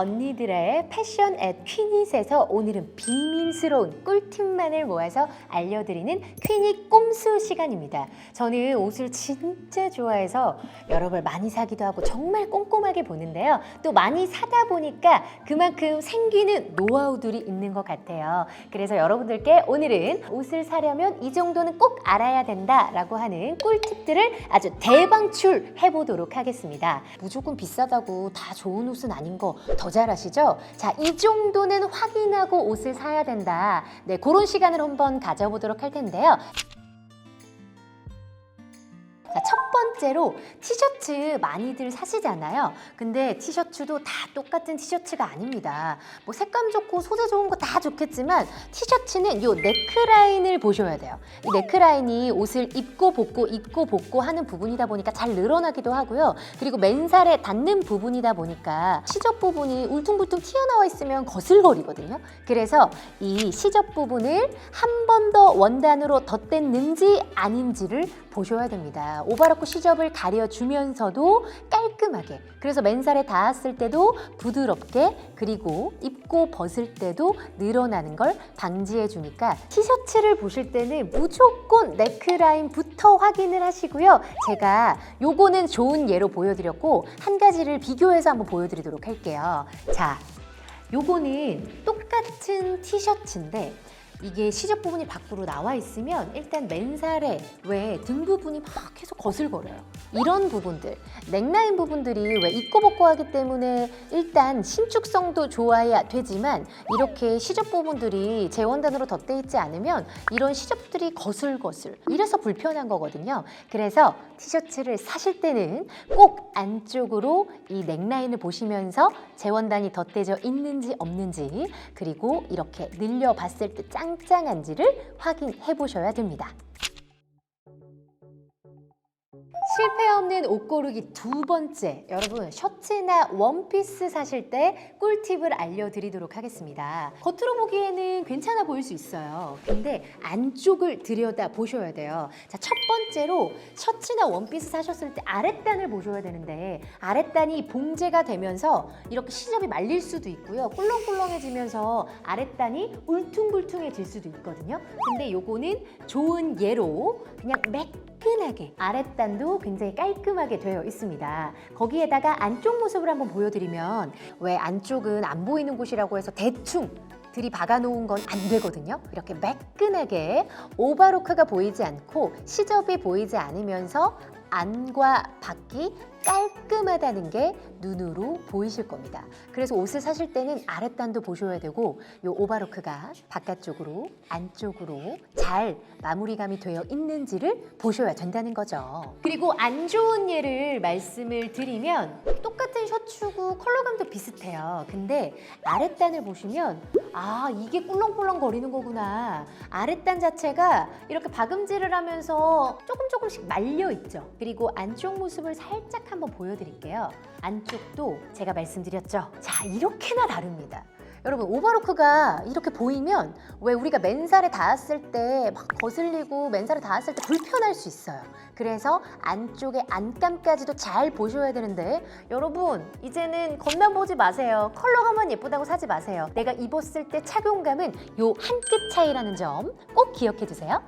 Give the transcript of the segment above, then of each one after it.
언니들의 패션 앳 퀴닛에서 오늘은 비밀스러운 꿀팁만을 모아서 알려드리는 퀴닛 꼼수 시간입니다. 저는 옷을 진짜 좋아해서 여러 벌 많이 사기도 하고 정말 꼼꼼하게 보는데요. 또 많이 사다 보니까 그만큼 생기는 노하우들이 있는 것 같아요. 그래서 여러분들께 오늘은 옷을 사려면 이 정도는 꼭 알아야 된다라고 하는 꿀팁들을 아주 대방출 해 보도록 하겠습니다. 무조건 비싸다고 다 좋은 옷은 아닌 거 더잘 아시죠? 자, 이 정도는 확인하고 옷을 사야 된다. 네, 그런 시간을 한번 가져보도록 할 텐데요. 번째로 티셔츠 많이들 사시잖아요. 근데 티셔츠도 다 똑같은 티셔츠가 아닙니다. 뭐 색감 좋고 소재 좋은 거 다 좋겠지만 티셔츠는 이 네크라인을 보셔야 돼요. 이 네크라인이 옷을 입고 벗고 입고 벗고 하는 부분이다 보니까 잘 늘어나기도 하고요. 그리고 맨살에 닿는 부분이다 보니까 시접 부분이 울퉁불퉁 튀어나와 있으면 거슬거리거든요. 그래서 이 시접 부분을 한 번 더 원단으로 덧댔는지 아닌지를 보셔야 됩니다. 오바로크 시접을 가려주면서도 깔끔하게 그래서 맨살에 닿았을 때도 부드럽게 그리고 입고 벗을 때도 늘어나는 걸 방지해 주니까 티셔츠를 보실 때는 무조건 네크라인부터 확인을 하시고요. 제가 요거는 좋은 예로 보여드렸고 한 가지를 비교해서 한번 보여드리도록 할게요. 자, 요거는 똑같은 티셔츠인데 이게 시접 부분이 밖으로 나와 있으면 일단 맨살에 왜 등 부분이 막 계속 거슬거려요. 이런 부분들, 넥라인 부분들이 왜 입고 벗고 하기 때문에 일단 신축성도 좋아야 되지만 이렇게 시접 부분들이 재원단으로 덧대 있지 않으면 이런 시접들이 거슬거슬 이래서 불편한 거거든요. 그래서 티셔츠를 사실 때는 꼭 안쪽으로 이 넥라인을 보시면서 재원단이 덧대져 있는지 없는지 그리고 이렇게 늘려 봤을 때짱 짱한지를 확인해 보셔야 됩니다. 실패 없는 옷 고르기 두 번째. 여러분, 셔츠나 원피스 사실 때 꿀팁을 알려드리도록 하겠습니다. 겉으로 보기에는 괜찮아 보일 수 있어요. 근데 안쪽을 들여다 보셔야 돼요. 자, 첫 번째로 셔츠나 원피스 사셨을 때 아랫단을 보셔야 되는데 아랫단이 봉제가 되면서 이렇게 시접이 말릴 수도 있고요. 꿀렁꿀렁해지면서 아랫단이 울퉁불퉁해질 수도 있거든요. 근데 요거는 좋은 예로 그냥 매끈하게 아랫단도 굉장히 깔끔하게 되어 있습니다. 거기에다가 안쪽 모습을 한번 보여드리면 왜 안쪽은 안 보이는 곳이라고 해서 대충 들이 박아 놓은 건 안 되거든요. 이렇게 매끈하게 오바로크가 보이지 않고 시접이 보이지 않으면서 안과 밖이 깔끔하다는 게 눈으로 보이실 겁니다. 그래서 옷을 사실 때는 아랫단도 보셔야 되고 이 오바로크가 바깥쪽으로 안쪽으로 잘 마무리감이 되어 있는지를 보셔야 된다는 거죠. 그리고 안 좋은 예를 말씀을 드리면 똑같은 셔츠고 컬러감도 비슷해요. 근데 아랫단을 보시면 아 이게 꿀렁꿀렁 거리는 거구나. 아랫단 자체가 이렇게 박음질을 하면서 조금 조금씩 말려 있죠. 그리고 안쪽 모습을 살짝 한번 보여드릴게요. 안쪽도 제가 말씀드렸죠. 자 이렇게나 다릅니다. 여러분 오버로크가 이렇게 보이면 왜 우리가 맨살에 닿았을 때 막 거슬리고 맨살에 닿았을 때 불편할 수 있어요. 그래서 안쪽에 안감까지도 잘 보셔야 되는데 여러분 이제는 겉만 보지 마세요. 컬러감만 예쁘다고 사지 마세요. 내가 입었을 때 착용감은 요 한 끗 차이라는 점 꼭 기억해 두세요.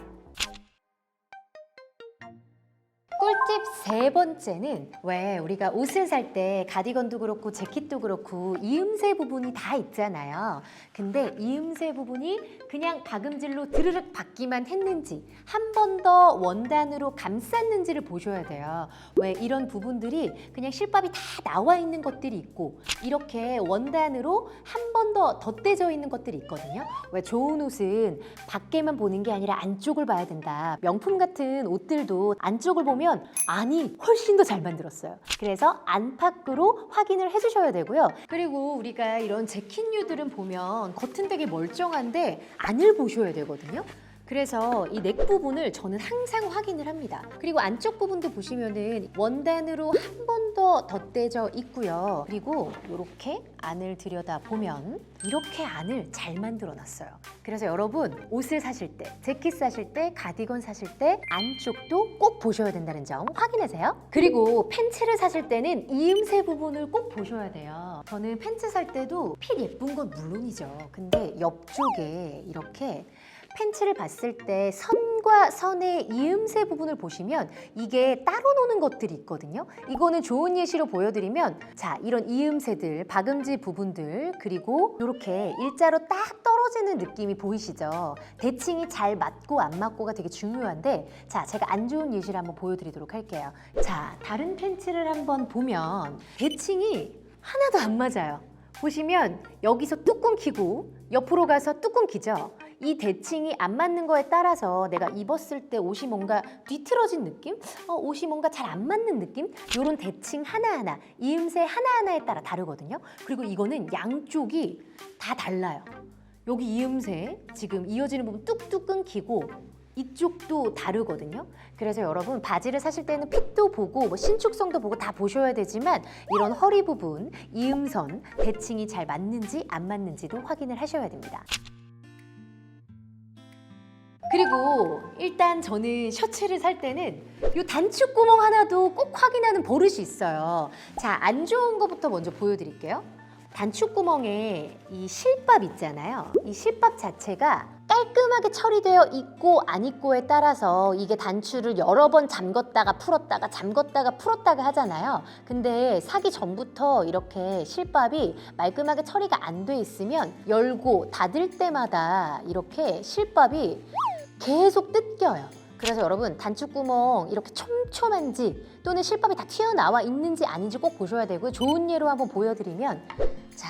꿀팁 세 번째는 왜 우리가 옷을 살 때 가디건도 그렇고 재킷도 그렇고 이음새 부분이 다 있잖아요. 근데 이음새 부분이 그냥 박음질로 드르륵 받기만 했는지 한 번 더 원단으로 감쌌는지를 보셔야 돼요. 왜 이런 부분들이 그냥 실밥이 다 나와 있는 것들이 있고 이렇게 원단으로 한 번 더 덧대져 있는 것들이 있거든요. 왜 좋은 옷은 밖에만 보는 게 아니라 안쪽을 봐야 된다. 명품 같은 옷들도 안쪽을 보면 안이 훨씬 더 잘 만들었어요. 그래서 안팎으로 확인을 해주셔야 되고요. 그리고 우리가 이런 재킷류들은 보면 겉은 되게 멀쩡한데 안을 보셔야 되거든요. 그래서 이 넥 부분을 저는 항상 확인을 합니다. 그리고 안쪽 부분도 보시면은 원단으로 한 번 더 덧대져 있고요. 그리고 이렇게 안을 들여다 보면 이렇게 안을 잘 만들어 놨어요. 그래서 여러분 옷을 사실 때, 재킷 사실 때, 가디건 사실 때 안쪽도 꼭 보셔야 된다는 점 확인하세요. 그리고 팬츠를 사실 때는 이음새 부분을 꼭 보셔야 돼요. 저는 팬츠 살 때도 핏 예쁜 건 물론이죠. 근데 옆쪽에 이렇게 팬츠를 봤을 때선 과 선의 이음새 부분을 보시면 이게 따로 노는 것들이 있거든요. 이거는 좋은 예시로 보여드리면 자 이런 이음새들, 박음질 부분들 그리고 이렇게 일자로 딱 떨어지는 느낌이 보이시죠? 대칭이 잘 맞고 안 맞고가 되게 중요한데 자 제가 안 좋은 예시를 한번 보여드리도록 할게요. 자 다른 팬츠를 한번 보면 대칭이 하나도 안 맞아요. 보시면 여기서 뚜껑 키고 옆으로 가서 뚜껑 키죠. 이 대칭이 안 맞는 거에 따라서 내가 입었을 때 옷이 뭔가 뒤틀어진 느낌? 어, 옷이 뭔가 잘 안 맞는 느낌? 이런 대칭 하나하나, 이음새 하나하나에 따라 다르거든요. 그리고 이거는 양쪽이 다 달라요. 여기 이음새 지금 이어지는 부분 뚝뚝 끊기고 이쪽도 다르거든요. 그래서 여러분 바지를 사실 때는 핏도 보고 뭐 신축성도 보고 다 보셔야 되지만 이런 허리 부분, 이음선, 대칭이 잘 맞는지 안 맞는지도 확인을 하셔야 됩니다. 그리고 일단 저는 셔츠를 살 때는 이 단축 구멍 하나도 꼭 확인하는 버릇이 있어요. 자, 안 좋은 것부터 먼저 보여드릴게요. 단축 구멍에 이 실밥 있잖아요. 이 실밥 자체가 깔끔하게 처리되어 있고 안 있고에 따라서 이게 단추를 여러 번 잠궜다가 풀었다가 잠궜다가 풀었다가 하잖아요. 근데 사기 전부터 이렇게 실밥이 말끔하게 처리가 안 돼 있으면 열고 닫을 때마다 이렇게 실밥이 계속 뜯겨요. 그래서 여러분 단축구멍 이렇게 촘촘한지 또는 실밥이 다 튀어나와 있는지 아닌지 꼭 보셔야 되고요. 좋은 예로 한번 보여드리면 자,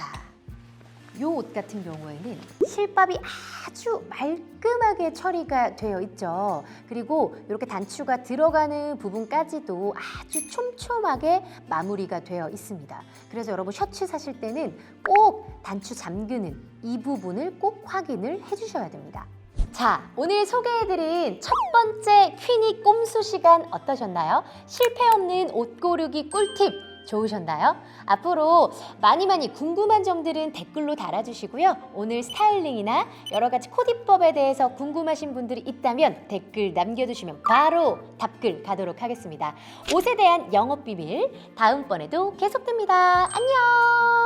요옷 같은 경우에는 실밥이 아주 말끔하게 처리가 되어 있죠. 그리고 이렇게 단추가 들어가는 부분까지도 아주 촘촘하게 마무리가 되어 있습니다. 그래서 여러분 셔츠 사실 때는 꼭 단추 잠그는 이 부분을 꼭 확인을 해주셔야 됩니다. 자, 오늘 소개해드린 첫 번째 퀸이 꼼수 시간 어떠셨나요? 실패 없는 옷 고르기 꿀팁 좋으셨나요? 앞으로 많이 많이 궁금한 점들은 댓글로 달아주시고요. 오늘 스타일링이나 여러 가지 코디법에 대해서 궁금하신 분들이 있다면 댓글 남겨두시면 바로 답글 가도록 하겠습니다. 옷에 대한 영업 비밀 다음번에도 계속됩니다. 안녕!